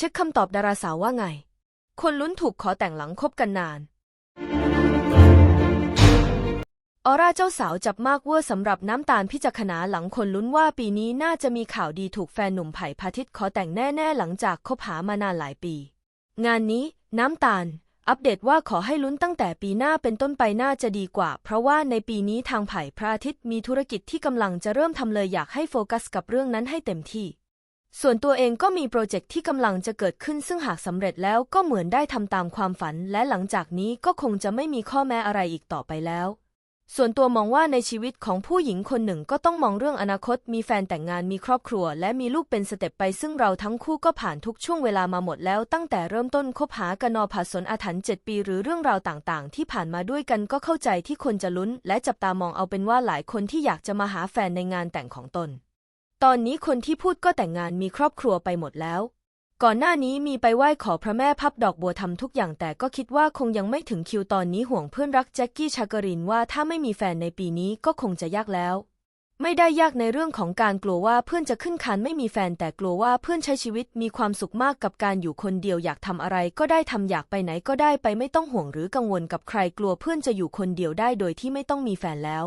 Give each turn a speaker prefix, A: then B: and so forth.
A: เช็คคำตอบดาราสาวว่าไง คนลุ้นถูกขอแต่งหลังคบกันนาน ออร่าเจ้าสาวจับมากเวอร์สำหรับน้ำตาลพิจักขณาหลังคนลุ้นว่าปีนี้น่าจะมีข่าวดีถูกแฟนหนุ่มไผ่พาทิตขอแต่งแน่ ๆ หลังจากคบหามานานหลายปี งานนี้น้ำตาล อัปเดตว่าขอให้ลุ้นตั้งแต่ปีหน้าเป็นต้นไปน่าจะดีกว่า เพราะว่าในปีนี้ทางไผ่พระอาทิตย์มีธุรกิจที่กำลังจะเริ่มทำเลยอยากให้โฟกัสกับเรื่องนั้นให้เต็มที่ ส่วนตัวเองก็มีโปรเจกต์ที่กำลังจะเกิดขึ้นซึ่งหากสำเร็จแล้วก็เหมือนได้ทำตามความฝัน และหลังจากนี้ก็คงจะไม่มีข้อแม้อะไรอีกต่อไปแล้ว ส่วนตัวมองว่าในชีวิตของผู้หญิงคนหนึ่งก็ต้องมองเรื่องอนาคต มีแฟนแต่งงานมีครอบครัว และมีลูกเป็นสเต็ปไป ซึ่งเราทั้งคู่ก็ผ่านทุกช่วงเวลามาหมดแล้วตั้งแต่เริ่มต้นคบหากันนอผาสนอาถรรพ์เจ็ดปี หรือเรื่องราวต่างๆ ที่ผ่านมาด้วยกันก็เข้าใจที่คนจะลุ้น และจับตามองเอาเป็นว่าหลายคนที่อยากจะมาหาแฟนในงานแต่งของตน ตอนนี้คนที่พูดก็แต่งงานมีครอบครัวไปหมดแล้ว ก่อนหน้านี้มีไปไหว้ขอพระแม่พับดอกบัวทำทุกอย่างแต่ก็คิดว่าคงยังไม่ถึงคิวตอนนี้ห่วงเพื่อนรักแจ็คกี้ชากรินว่าถ้าไม่มีแฟนในปีนี้ก็คงจะยากแล้ว ไม่ได้ยากในเรื่องของการกลัวว่าเพื่อนจะขึ้นคานไม่มีแฟนแต่กลัวว่าเพื่อนใช้ชีวิตมีความสุขมากกับการอยู่คนเดียวอยากทำอะไรก็ได้ทำอยากไปไหนก็ได้ไปไม่ต้องห่วงหรือกังวลกับใครกลัวเพื่อนจะอยู่คนเดียวได้โดยที่ไม่ต้องมีแฟนแล้ว